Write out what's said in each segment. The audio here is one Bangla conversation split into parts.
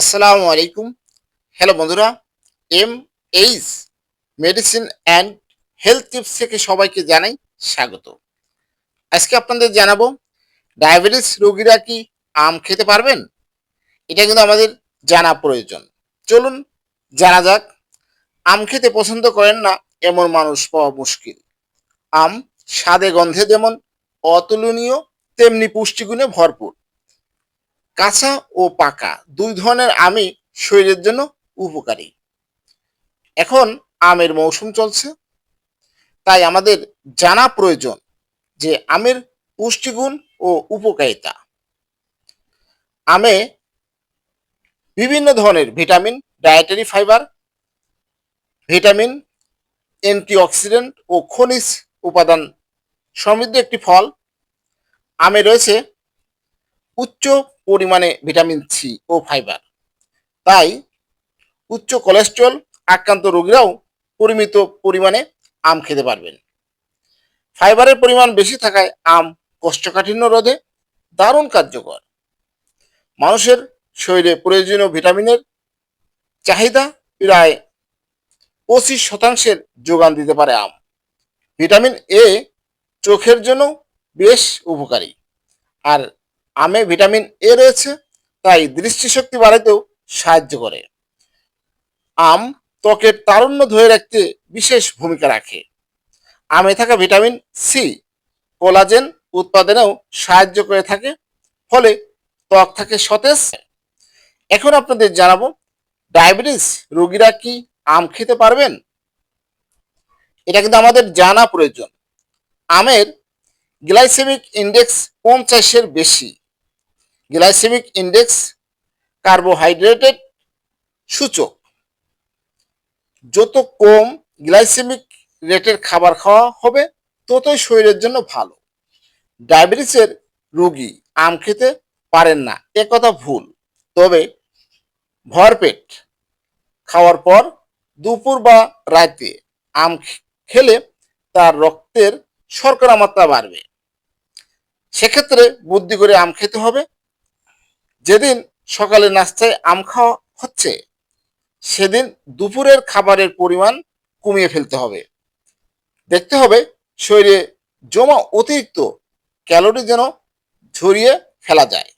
আসসালামু আলাইকুম। হ্যালো বন্ধুরা, M H medicine and health tips থেকে সবাইকে জানাই স্বাগত। আজকে আপনাদের জানাব, ডায়াবেটিস রোগীরা কি আম খেতে পারবেন? এটা কিন্তু আমাদের জানা প্রয়োজন। চলুন জানা যাক, আম খেতে পছন্দ করেন না এমন মানুষ পাওয়া মুশকিল? আম স্বাদে গন্ধে যেমন অতুলনীয়, তেমনি পুষ্টিগুণে ভরপুর। কাঁচা ও পাকা, দুই ধরনের আমই শরীরের জন্য উপকারী। এখন আমের মৌসুম চলছে, তাই আমাদের জানা প্রয়োজন যে আমের পুষ্টিগুণ ও উপকারিতা। আমে বিভিন্ন ধরনের vitamin, dietary fibre, vitamin, antioxidant ও খনিজ উপাদান সমৃদ্ধ একটি ফল। আমে রয়েছে উচ্চ পরিমাণে ভিটামিন সি ও ফাইবার তাই উচ্চ কোলেস্ট্রল আক্রান্ত রোগীরাও পরিমিত পরিমাণে আম খেতে পারবেন। ফাইবারের পরিমাণ বেশি থাকায় আম কষ্টকাঠিন্য রোধে দারুণ কার্যকর। মানুষের শরীরে প্রয়োজনীয় ভিটামিনের চাহিদা প্রায় পঁচিশ শতাংশের যোগান দিতে পারে আম। ভিটামিন এ চোখের জন্য বেশ উপকারী। আর আমে ভিটামিন এ রয়েছে, তাই দৃষ্টিশক্তি বাড়াতেও সাহায্য করে। আম ত্বকের তারুণ্য ধরে রাখতে বিশেষ ভূমিকা রাখে। আমে থাকা ভিটামিন সি কোলাজেন উৎপাদনেও সাহায্য করে থাকে, ফলে ত্বক থাকে সতেজ। এখন আপনাদের জানাব, ডায়াবেটিস রোগীরা কি আম খেতে পারবেন? এটা কিন্তু আমাদের জানা প্রয়োজন। আমের গ্লাইসেমিক ইন্ডেক্স পঞ্চাশের বেশি। গ্লাইসেমিক ইন্ডেক্স কার্বোহাইড্রেটেড সূচক। যত কম গ্লাইসেমিক রেটের খাবার খাওয়া হবে, ততই শরীরের জন্য ভালো। ডায়াবেটিসের রোগী আম খেতে পারেন না, এ কথা ভুল। তবে ভরপেট খাওয়ার পর দুপুর বা রাতে আম খেলে তার রক্তের শর্করা মাত্রা বাড়বে। সেক্ষেত্রে বুদ্ধি করে আম খেতে হবে যেদিন সকালে নাস্তায় আম খাওয়া হচ্ছে, সেদিন দুপুরের খাবারের পরিমাণ কমিয়ে ফেলতে হবে। দেখতে হবে শরীরে জমা অতিরিক্ত ক্যালোরি যেন ঝরিয়ে ফেলা যায়।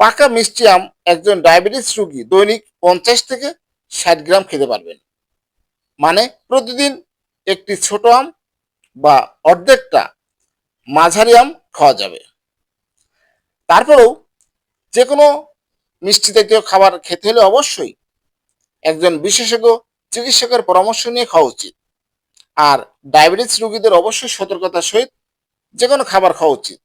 পাকা মিষ্টি আম একজন ডায়াবেটিস রোগী দৈনিক পঞ্চাশ থেকে ষাট গ্রাম খেতে পারবেন। মানে প্রতিদিন একটি ছোট আম বা অর্ধেকটা মাঝারি আম খাওয়া যাবে। তারপরেও যে কোনো মিষ্টি জাতীয় খাবার খেতে হলে অবশ্যই একজন বিশেষজ্ঞ চিকিৎসকের পরামর্শ নিয়ে খাওয়া উচিত। আর ডায়াবেটিস রোগীদের অবশ্যই সতর্কতার সহিত যে কোনো খাবার খাওয়া উচিত।